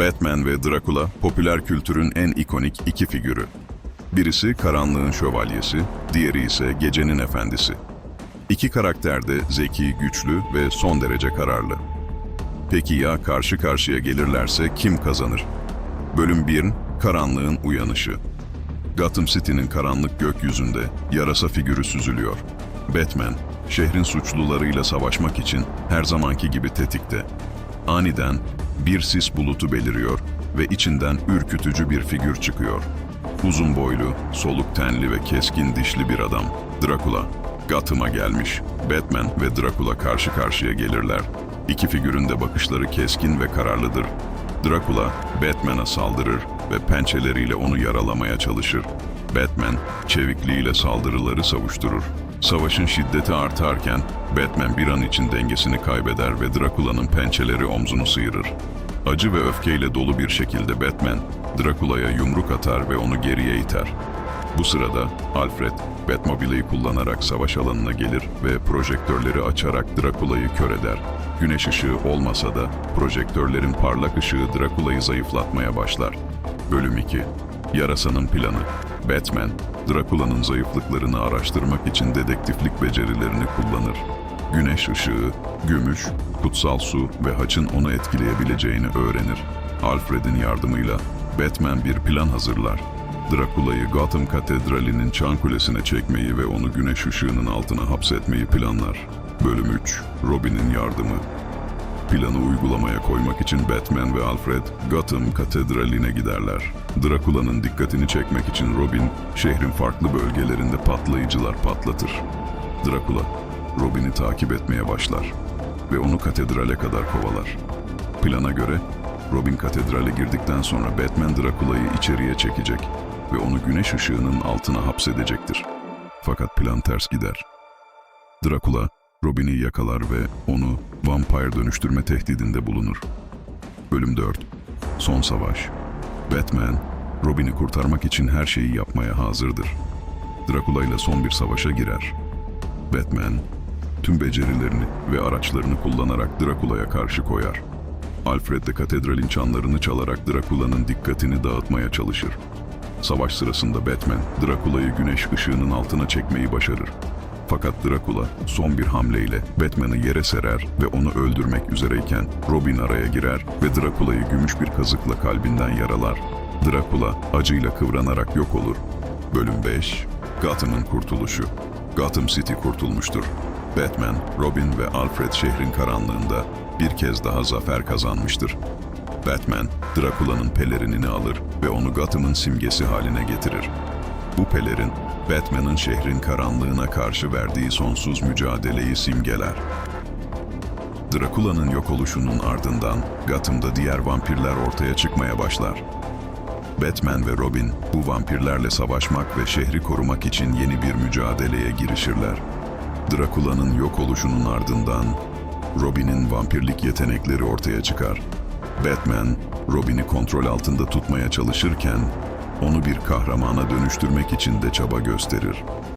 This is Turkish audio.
Batman ve Dracula popüler kültürün en ikonik iki figürü. Birisi karanlığın şövalyesi, diğeri ise gecenin efendisi. İki karakter de zeki, güçlü ve son derece kararlı. Peki ya karşı karşıya gelirlerse kim kazanır? Bölüm 1 Karanlığın Uyanışı Gotham City'nin karanlık gökyüzünde yarasa figürü süzülüyor. Batman, şehrin suçlularıyla savaşmak için her zamanki gibi tetikte. Aniden bir sis bulutu beliriyor ve içinden ürkütücü bir figür çıkıyor. Uzun boylu, soluk tenli ve keskin dişli bir adam. Dracula. Gotham'a gelmiş. Batman ve Dracula karşı karşıya gelirler. İki figürün de bakışları keskin ve kararlıdır. Dracula, Batman'a saldırır ve pençeleriyle onu yaralamaya çalışır. Batman, çevikliğiyle saldırıları savuşturur. Savaşın şiddeti artarken Batman bir an için dengesini kaybeder ve Dracula'nın pençeleri omzunu sıyırır. Acı ve öfkeyle dolu bir şekilde Batman, Dracula'ya yumruk atar ve onu geriye iter. Bu sırada Alfred, Batmobile'yi kullanarak savaş alanına gelir ve projektörleri açarak Dracula'yı kör eder. Güneş ışığı olmasa da projektörlerin parlak ışığı Dracula'yı zayıflatmaya başlar. Bölüm 2 Yarasanın planı Batman, Dracula'nın zayıflıklarını araştırmak için dedektiflik becerilerini kullanır. Güneş ışığı, gümüş, kutsal su ve haçın onu etkileyebileceğini öğrenir. Alfred'in yardımıyla Batman bir plan hazırlar. Dracula'yı Gotham Katedrali'nin çan kulesine çekmeyi ve onu güneş ışığının altına hapsetmeyi planlar. Bölüm 3 Robin'in yardımı Planı uygulamaya koymak için Batman ve Alfred Gotham Katedrali'ne giderler. Dracula'nın dikkatini çekmek için Robin, şehrin farklı bölgelerinde patlayıcılar patlatır. Dracula, Robin'i takip etmeye başlar ve onu katedrale kadar kovalar. Plana göre, Robin katedrale girdikten sonra Batman Dracula'yı içeriye çekecek ve onu güneş ışığının altına hapsedecektir. Fakat plan ters gider. Dracula, Robin'i yakalar ve onu vampire dönüştürme tehdidinde bulunur. Bölüm 4 Son Savaş Batman, Robin'i kurtarmak için her şeyi yapmaya hazırdır. Dracula ile son bir savaşa girer. Batman, tüm becerilerini ve araçlarını kullanarak Dracula'ya karşı koyar. Alfred de katedralin çanlarını çalarak Dracula'nın dikkatini dağıtmaya çalışır. Savaş sırasında Batman, Dracula'yı güneş ışığının altına çekmeyi başarır. Fakat Dracula son bir hamleyle Batman'ı yere serer ve onu öldürmek üzereyken Robin araya girer ve Dracula'yı gümüş bir kazıkla kalbinden yaralar. Dracula acıyla kıvranarak yok olur. Bölüm 5 Gotham'ın kurtuluşu Gotham City kurtulmuştur. Batman, Robin ve Alfred şehrin karanlığında bir kez daha zafer kazanmıştır. Batman, Dracula'nın pelerinini alır ve onu Gotham'ın simgesi haline getirir. Bu pelerin, Batman'ın şehrin karanlığına karşı verdiği sonsuz mücadeleyi simgeler. Dracula'nın yok oluşunun ardından Gotham'da diğer vampirler ortaya çıkmaya başlar. Batman ve Robin bu vampirlerle savaşmak ve şehri korumak için yeni bir mücadeleye girişirler. Dracula'nın yok oluşunun ardından Robin'in vampirlik yetenekleri ortaya çıkar. Batman, Robin'i kontrol altında tutmaya çalışırken onu bir kahramana dönüştürmek için de çaba gösterir.